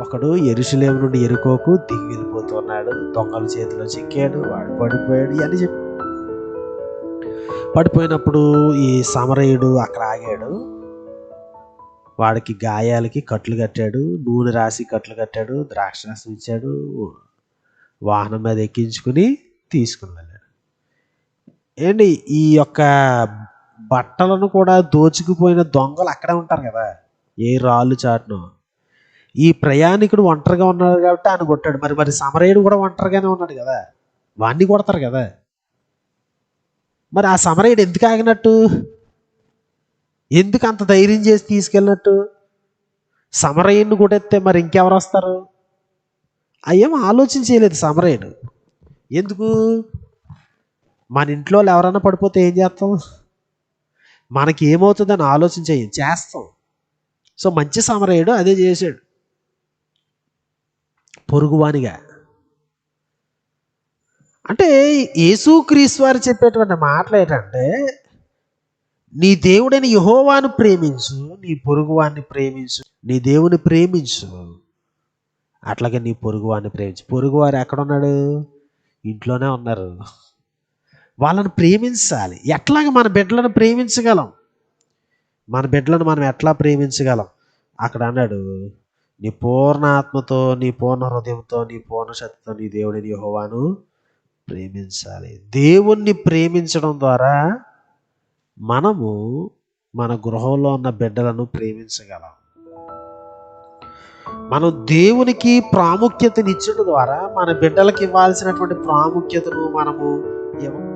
ఒకడు ఎరుసలేము నుండి ఎరుకోకు దిగి వెళ్ళిపోతున్నాడు. దొంగల చేతిలో చిక్కాడు వాడు పడిపోయాడు ఇవన్నీ చెప్పి. పడిపోయినప్పుడు ఈ సమరయుడు అక్కడ ఆగాడు. వాడికి గాయాలకి కట్లు కట్టాడు నూనె రాసి కట్లు కట్టాడు ద్రాక్షరసం ఇచ్చాడు వాహనం మీద ఎక్కించుకుని తీసుకుని వెళ్ళాడు. ఏంటి ఈ యొక్క బట్టలను కూడా దోచుకుపోయిన దొంగలు అక్కడే ఉంటారు కదా. ఏ రాళ్ళు చాటును. ఈ ప్రయాణికుడు ఒంటరిగా ఉన్నాడు కాబట్టి ఆయన కొట్టాడు. మరి మరి సమరయుడు కూడా ఒంటరిగానే ఉన్నాడు కదా. వాణ్ణి కొడతారు కదా. మరి ఆ సమరయుడు ఎందుకు ఆగినట్టు? ఎందుకు అంత ధైర్యం చేసి తీసుకెళ్ళినట్టు? సమరయుడిని కొట్టేస్తే మరి ఇంకెవరు వస్తారు? అయ్యేం ఆలోచించలేదు సమరయ్యను సమరయుడు. ఎందుకు? మన ఇంట్లో వాళ్ళు ఎవరైనా పడిపోతే ఏం చేస్తాం? మనకి ఏమవుతుందని ఆలోచన చేయం. చేస్తాం. సో మంచి సమరయుడు అదే చేశాడు. పొరుగువానిగా. అంటే యేసుక్రీస్తు వారు చెప్పేటువంటి మాటలు ఏంటంటే నీ దేవుడని యహోవాను ప్రేమించు నీ పొరుగువాన్ని ప్రేమించు నీ దేవుని ప్రేమించు. అట్లాగే నీ పొరుగువాన్ని ప్రేమించు. పొరుగువారు ఎక్కడున్నాడు? ఇంట్లోనే ఉన్నారు. వాళ్ళని ప్రేమించాలి. ఎట్లాగ మన బిడ్డలను ప్రేమించగలం? మన బిడ్డలను మనం ఎట్లా ప్రేమించగలం? అక్కడ అన్నాడు నీ పూర్ణ ఆత్మతో నీ పూర్ణ హృదయంతో నీ పూర్ణ శక్తితో నీ దేవుడిని హోవాను ప్రేమించాలి. దేవుణ్ణి ప్రేమించడం ద్వారా మనము మన గృహంలో ఉన్న బిడ్డలను ప్రేమించగలం. మనం దేవునికి ప్రాముఖ్యతనిచ్చడం ద్వారా మన బిడ్డలకి ఇవ్వాల్సినటువంటి ప్రాముఖ్యతను మనము ఇవ్వ